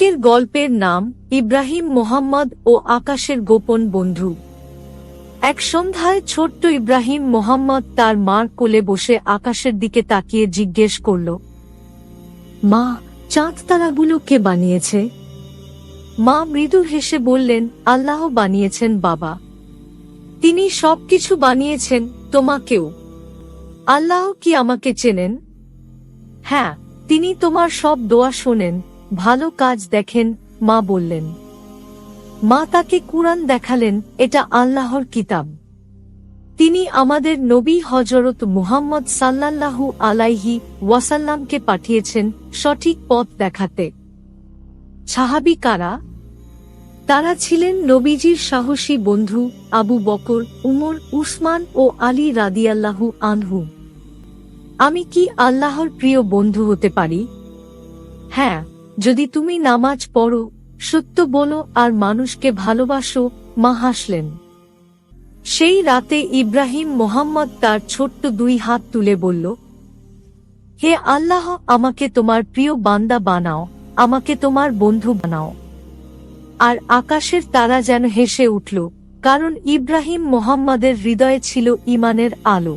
আজকের গল্পের নাম, ইব্রাহিম মোহাম্মদ ও আকাশের গোপন বন্ধু। এক সন্ধ্যায় ছোট্ট ইব্রাহিম মোহাম্মদ তার মার কোলে বসে আকাশের দিকে তাকিয়ে জিজ্ঞেস করল, মা, চাঁদ তারাগুলো কে বানিয়েছে? মা মৃদু হেসে বললেন, আল্লাহ বানিয়েছেন বাবা। তিনি সবকিছু বানিয়েছেন, তোমাকেও। আল্লাহ কি আমাকে চেনেন? হ্যাঁ তিনি তোমার সব দোয়া শোনেন ভালো কাজ দেখেন, মা বললেন। মা তাকে কুরআন দেখালেন, এটা আল্লাহর কিতাব। তিনি আমাদের নবী হজরত মুহাম্মদ সাল্লাল্লাহু আলাইহি ওয়াসাল্লামকে পাঠিয়েছেন সঠিক পথ দেখাতে। সাহাবি কারা? তারা ছিলেন নবীজির সাহসী বন্ধু আবু বকর, উমর, উসমান ও আলী রাদিয়াল্লাহু আনহু। আমি কি আল্লাহর প্রিয় বন্ধু হতে পারি? হ্যাঁ যদি তুমি নামাজ পড়ো, সত্য বলো আর মানুষকে ভালোবাসো, মা হাসলেন। সেই রাতে ইব্রাহিম মোহাম্মদ তার ছোট্ট দুই হাত তুলে বলল, হে আল্লাহ, আমাকে তোমার প্রিয় বান্দা বানাও, আমাকে তোমার বন্ধু বানাও। আর আকাশের তারা যেন হেসে উঠল, কারণ ইব্রাহিম মোহাম্মদের হৃদয়ে ছিল ইমানের আলো।